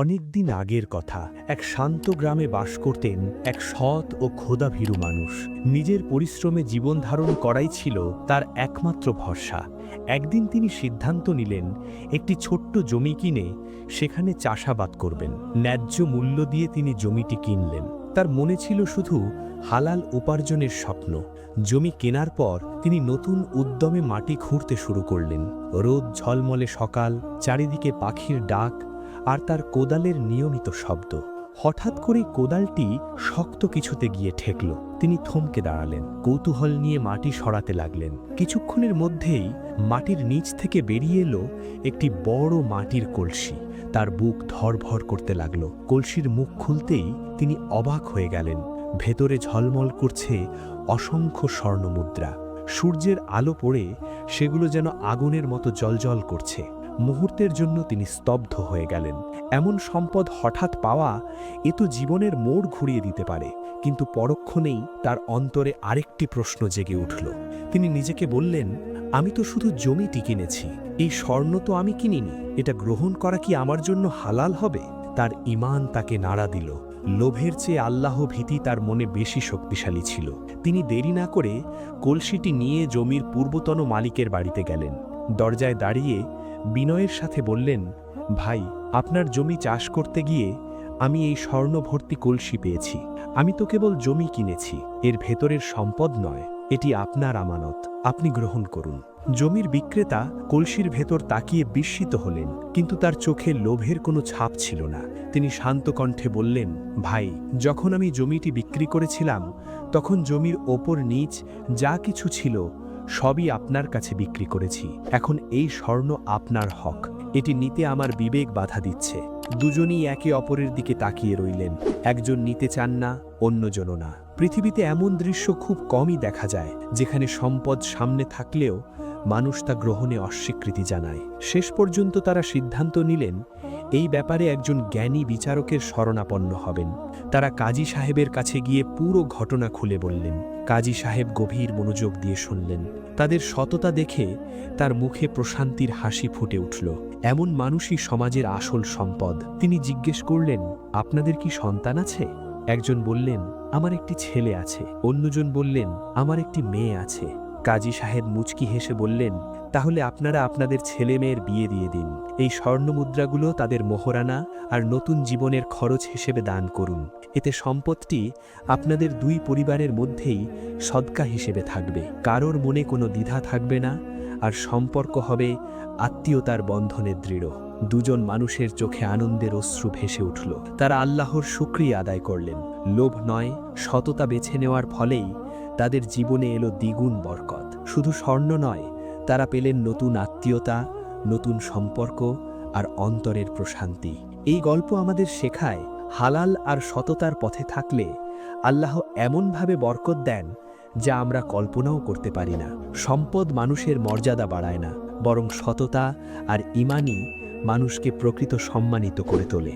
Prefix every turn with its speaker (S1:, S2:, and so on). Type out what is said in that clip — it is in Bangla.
S1: অনেক দিন আগের কথা। এক শান্ত গ্রামে বাস করতেন এক সৎ ও ক্ষোধাভীরু মানুষ। নিজের পরিশ্রমে জীবন ধারণ করাই ছিল তার একমাত্র ভরসা। একদিন তিনি সিদ্ধান্ত নিলেন, একটি ছোট্ট জমি কিনে সেখানে চাষাবাদ করবেন। ন্যায্য মূল্য দিয়ে তিনি জমিটি কিনলেন। তার মনে ছিল শুধু হালাল উপার্জনের স্বপ্ন। জমি কেনার পর তিনি নতুন উদ্যমে মাটি খুঁড়তে শুরু করলেন। রোদ ঝলমলে সকাল, চারিদিকে পাখির ডাক আর তার কোদালের নিয়মিত শব্দ। হঠাৎ করে কোদালটি শক্ত কিছুতে গিয়ে ঠেকল। তিনি থমকে দাঁড়ালেন। কৌতূহল নিয়ে মাটি সরাতে লাগলেন। কিছুক্ষণের মধ্যেই মাটির নিচ থেকে বেরিয়ে এলো একটি বড় মাটির কলসি। তার বুক ধরভর করতে লাগল। কলসির মুখ খুলতেই তিনি অবাক হয়ে গেলেন। ভেতরে ঝলমল করছে অসংখ্য স্বর্ণমুদ্রা। সূর্যের আলো পড়ে সেগুলো যেন আগুনের মতো জলজল করছে। মুহূর্তের জন্য তিনি স্তব্ধ হয়ে গেলেন। এমন সম্পদ হঠাৎ পাওয়া এ তো জীবনের মোড় ঘুরিয়ে দিতে পারে, কিন্তু পরক্ষণেই তার অন্তরে আরেকটি প্রশ্ন জেগে উঠল। তিনি নিজেকে বললেন, আমি তো শুধু জমিটি কিনেছি, এই স্বর্ণ তো আমি কিনিনি, এটা গ্রহণ করা কি আমার জন্য হালাল হবে? তার ইমান তাকে নাড়া দিল। লোভের চেয়ে আল্লাহ ভীতি তার মনে বেশি শক্তিশালী ছিল। তিনি দেরি না করে কলসিটি নিয়ে জমির পূর্বতন মালিকের বাড়িতে গেলেন। দরজায় দাঁড়িয়ে বিনয়ের সাথে বললেন, ভাই, আপনার জমি চাষ করতে গিয়ে আমি এই স্বর্ণ ভর্তি কলসি পেয়েছি। আমি তো কেবল জমি কিনেছি, এর ভেতরের সম্পদ নয়, এটি আপনার আমানত, আপনি গ্রহণ করুন। জমির বিক্রেতা কলসির ভেতর তাকিয়ে বিস্মিত হলেন, কিন্তু তার চোখে লোভের কোনো ছাপ ছিল না। তিনি শান্ত কণ্ঠে বললেন, ভাই, যখন আমি জমিটি বিক্রি করেছিলাম, তখন জমির ওপর নিচ যা কিছু ছিল সবই আপনার কাছে বিক্রি করেছি। এখন এই স্বর্ণ আপনার হক। এটি নিতে আমার বিবেক বাধা দিচ্ছে। দুজনই একে অপরের দিকে তাকিয়ে রইলেন। একজন নিতে চান না, অন্যজনও না। পৃথিবীতে এমন দৃশ্য খুব কমই দেখা যায়, যেখানে সম্পদ সামনে থাকলেও মানুষ তা গ্রহণে অস্বীকৃতি জানায়। শেষ পর্যন্ত তারা সিদ্ধান্ত নিলেন, এই ব্যাপারে একজন জ্ঞানী বিচারকের শরণাপন্ন হবেন। তারা কাজী সাহেবের কাছে গিয়ে পুরো ঘটনা খুলে বললেন। কাজী সাহেব গভীর মনোযোগ দিয়ে শুনলেন। তাদের সততা দেখে তার মুখে প্রশান্তির হাসি ফুটে উঠল। এমন মানুষই সমাজের আসল সম্পদ। তিনি জিজ্ঞেস করলেন, আপনাদের কি সন্তান আছে? একজন বললেন, আমার একটি ছেলে আছে। অন্যজন বললেন, আমার একটি মেয়ে আছে। কাজী সাহেব মুচকি হেসে বললেন তাহলে আপনারা আপনাদের ছেলে মেয়ের বিয়ে দিয়ে দিন। এই স্বর্ণমুদ্রাগুলো তাদের মোহরানা আর নতুন জীবনের খরচ হিসেবে দান করুন। এতে সম্পদটি আপনাদের দুই পরিবারের মধ্যেই সদকা হিসেবে থাকবে। কারোর মনে কোনো দ্বিধা থাকবে না আর সম্পর্ক হবে আত্মীয়তার বন্ধনে দৃঢ়। দুজন মানুষের চোখে আনন্দের অশ্রু ভেসে উঠল। তারা আল্লাহর শুক্রিয়া আদায় করলেন। লোভ নয়, সততা বেছে নেওয়ার ফলেই তাদের জীবনে এলো দ্বিগুণ বরকত। শুধু স্বর্ণ নয় তারা পেলেন নতুন আত্মীয়তা, নতুন সম্পর্ক আর অন্তরের প্রশান্তি। এই গল্প আমাদের শেখায় হালাল আর সততার পথে থাকলে আল্লাহ এমনভাবে বরকত দেন যা আমরা কল্পনাও করতে পারি না। সম্পদ মানুষের মর্যাদা বাড়ায় না, বরং সততা আর ইমানই মানুষকে প্রকৃত সম্মানিত করে তোলে।